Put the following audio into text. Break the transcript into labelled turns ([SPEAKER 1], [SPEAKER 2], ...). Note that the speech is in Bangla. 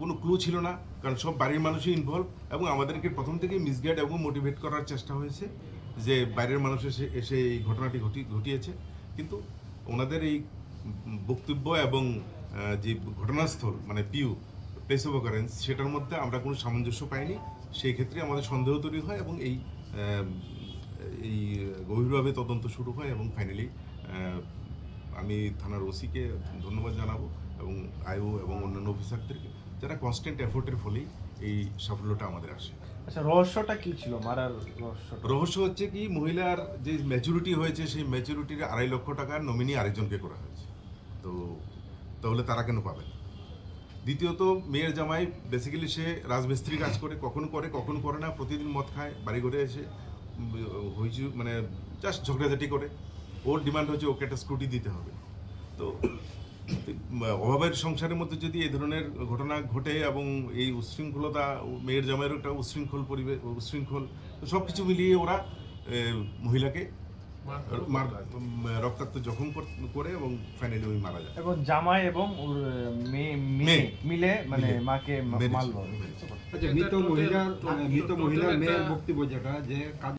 [SPEAKER 1] কোনো ক্লু ছিল না, কারণ সব বাড়ির মানুষই ইনভলভ এবং আমাদেরকে প্রথম থেকে মিসগাইড এবং মোটিভেট করার চেষ্টা হয়েছে যে বাইরের মানুষ এসে এসে এই ঘটনাটি ঘটি, ঘটিয়েছে। কিন্তু ওনাদের এই বক্তব্য এবং যে ঘটনাস্থল মানে পিউ প্লেস অফ অকারেন্স সেটার মধ্যে আমরা কোনো সামঞ্জস্য পাইনি। সেই ক্ষেত্রে আমাদের সন্দেহ তৈরি হয় এবং এই এই গভীরভাবে তদন্ত শুরু হয় এবং ফাইনালি আমি থানার ওসিকে ধন্যবাদ জানাব এবং আইও এবং অন্যান্য অফিসারদেরকে যারা কনস্ট্যান্ট এফোর্টের ফলেই এই সাফল্যটা আমাদের আসে।
[SPEAKER 2] আচ্ছা রহস্যটা কি ছিল? মারার রহস্য
[SPEAKER 1] রহস্য হচ্ছে কি মহিলার যে ম্যাচুরিটি হয়েছে সেই ম্যাচুরিটির আড়াই লক্ষ টাকার নমিনি আরেকজনকে করা হয়েছে। তো তাহলে তারা কেন পাবে না? দ্বিতীয়ত মেয়ের জামাই বেসিক্যালি সে রাজমিস্ত্রি কাজ করে কখন করে কখন করে না প্রতিদিন মদ খায় বাড়ি ঘরে এসে হয়েছে মানে জাস্ট ঝগড়াঝাটি করে। ওর ডিমান্ড হচ্ছে ওকে একটা স্কুটি দিতে হবে তো অভাবের সংসারের মধ্যে যদি এই ধরনের ঘটনা ঘটে এবং এই উচ্ছৃঙ্খলতা মেয়ের জামাইয়েরও একটা উচ্ছৃঙ্খল পরিবেশ উচ্ছৃঙ্খল সব কিছু মিলিয়ে ওরা মহিলাকে রক্তাক্ত জখম করে এবং ফাইনালি ওই মারা যায়
[SPEAKER 2] এবং জামাই এবং ওর মেয়ে। মিলে মানে মাকে। মারলো
[SPEAKER 3] আচ্ছা মৃত মহিলার মৃত মহিলার মেয়ের বক্তব্য যেটা যে কাজ